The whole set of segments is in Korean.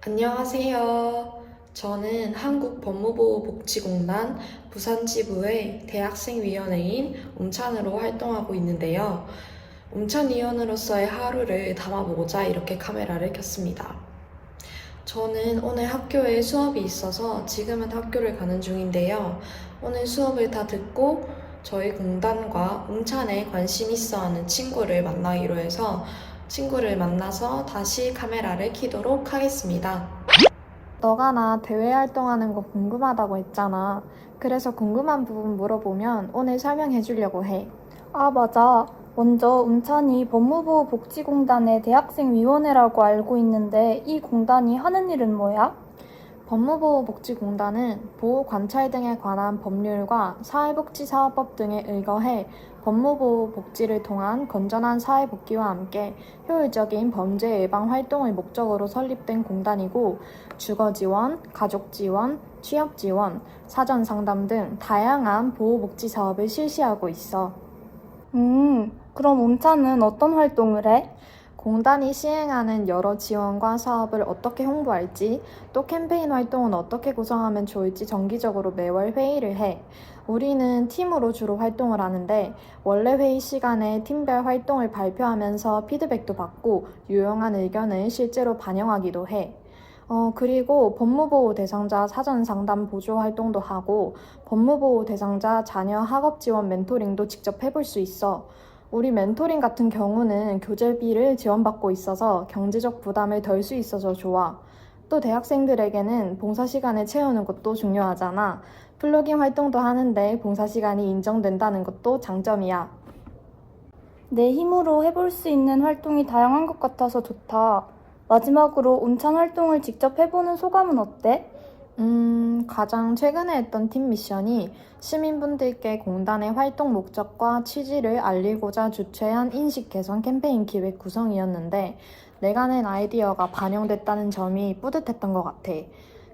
안녕하세요. 저는 한국법무보호복지공단 부산지부의 대학생위원회인 웅찬으로 활동하고 있는데요. 웅찬위원으로서의 하루를 담아보고자 이렇게 카메라를 켰습니다. 저는 오늘 학교에 수업이 있어서 지금은 학교를 가는 중인데요. 오늘 수업을 다 듣고 저희 공단과 웅찬에 관심 있어 하는 친구를 만나기로 해서 친구를 만나서 다시 카메라를 켜도록 하겠습니다. 너가 나 대외 활동하는 거 궁금하다고 했잖아. 그래서 궁금한 부분 물어보면 오늘 설명해 주려고 해. 아, 맞아. 먼저 운찬이 법무부 복지공단의 대학생위원회라고 알고 있는데 이 공단이 하는 일은 뭐야? 법무보호복지공단은 보호관찰 등에 관한 법률과 사회복지사업법 등에 의거해 법무보호복지를 통한 건전한 사회복귀와 함께 효율적인 범죄 예방 활동을 목적으로 설립된 공단이고 주거지원, 가족지원, 취업지원, 사전상담 등 다양한 보호복지 사업을 실시하고 있어. 음, 그럼 운찬은 어떤 활동을 해? 공단이 시행하는 여러 지원과 사업을 어떻게 홍보할지, 또 캠페인 활동은 어떻게 구성하면 좋을지 정기적으로 매월 회의를 해. 우리는 팀으로 주로 활동을 하는데, 원래 회의 시간에 팀별 활동을 발표하면서 피드백도 받고, 유용한 의견을 실제로 반영하기도 해. 어, 그리고 법무보호 대상자 사전 상담 보조 활동도 하고, 법무보호 대상자 자녀 학업 지원 멘토링도 직접 해볼 수 있어. 우리 멘토링 같은 경우는 교재비를 지원받고 있어서 경제적 부담을 덜 수 있어서 좋아. 또 대학생들에게는 봉사 시간을 채우는 것도 중요하잖아. 플로깅 활동도 하는데 봉사 시간이 인정된다는 것도 장점이야. 내 힘으로 해볼 수 있는 활동이 다양한 것 같아서 좋다. 마지막으로 운찬 활동을 직접 해보는 소감은 어때? 음, 가장 최근에 했던 팀 미션이 시민분들께 공단의 활동 목적과 취지를 알리고자 주최한 인식 개선 캠페인 기획 구성이었는데 내가 낸 아이디어가 반영됐다는 점이 뿌듯했던 것 같아.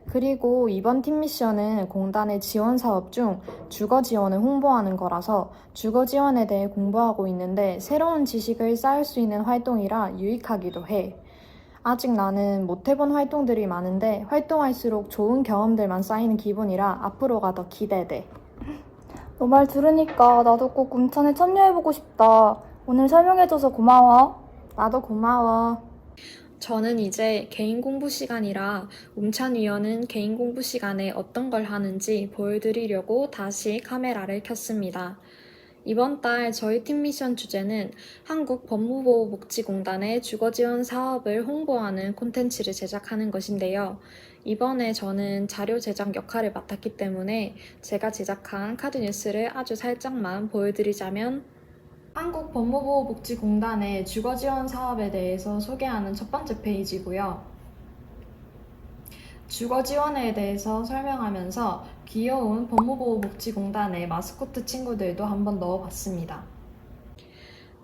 그리고 이번 팀 미션은 공단의 지원 사업 중 주거 지원을 홍보하는 거라서 주거 지원에 대해 공부하고 있는데 새로운 지식을 쌓을 수 있는 활동이라 유익하기도 해. 아직 나는 못 해본 활동들이 많은데 활동할수록 좋은 경험들만 쌓이는 기분이라 앞으로가 더 기대돼. 너 말 들으니까 나도 꼭 운찬에 참여해보고 싶다. 오늘 설명해줘서 고마워. 나도 고마워. 저는 이제 개인 공부 시간이라 웅찬위원은 개인 공부 시간에 어떤 걸 하는지 보여드리려고 다시 카메라를 켰습니다. 이번 달 저희 팀 미션 주제는 한국 법무보호복지공단의 주거지원 사업을 홍보하는 콘텐츠를 제작하는 것인데요. 이번에 저는 자료 제작 역할을 맡았기 때문에 제가 제작한 카드 뉴스를 아주 살짝만 보여드리자면 한국 법무보호복지공단의 주거지원 사업에 대해서 소개하는 첫 번째 페이지고요. 주거 지원에 대해서 설명하면서 귀여운 법무보호복지공단의 마스코트 친구들도 한번 넣어봤습니다.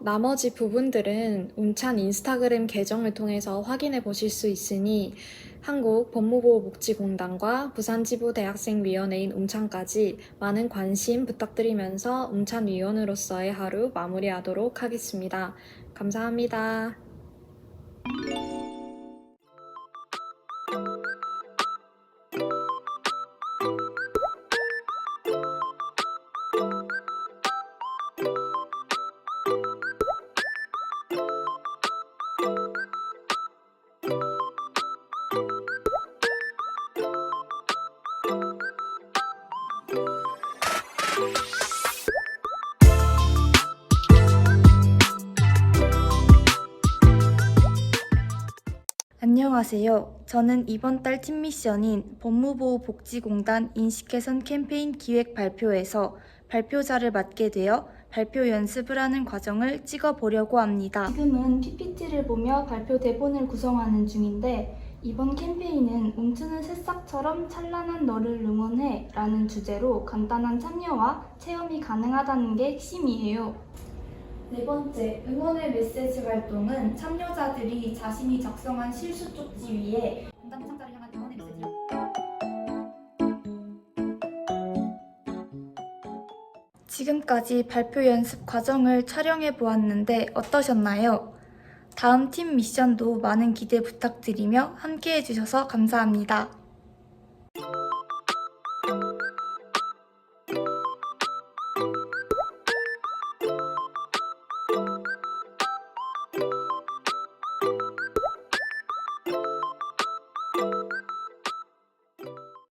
나머지 부분들은 운찬 인스타그램 계정을 통해서 확인해 보실 수 있으니 한국 법무보호복지공단과 부산지부 대학생위원회인 운찬까지 많은 관심 부탁드리면서 운찬 위원으로서의 하루 마무리하도록 하겠습니다. 감사합니다. 안녕하세요. 저는 이번 달 팀 미션인 법무보호복지공단 인식 개선 캠페인 기획 발표에서 발표자를 맡게 되어 발표 연습을 하는 과정을 찍어 보려고 합니다. 지금은 PPT를 보며 발표 대본을 구성하는 중인데 이번 캠페인은 웅츠는 새싹처럼 찬란한 너를 응원해 라는 주제로 간단한 참여와 체험이 가능하다는 게 핵심이에요. 네 번째, 응원의 메시지 활동은 참여자들이 자신이 작성한 실수 쪽지 위에 공단 대상자를 향한 응원의 메시지를 지금까지 발표 연습 과정을 촬영해 보았는데 어떠셨나요? 다음 팀 미션도 많은 기대 부탁드리며 함께 해주셔서 감사합니다.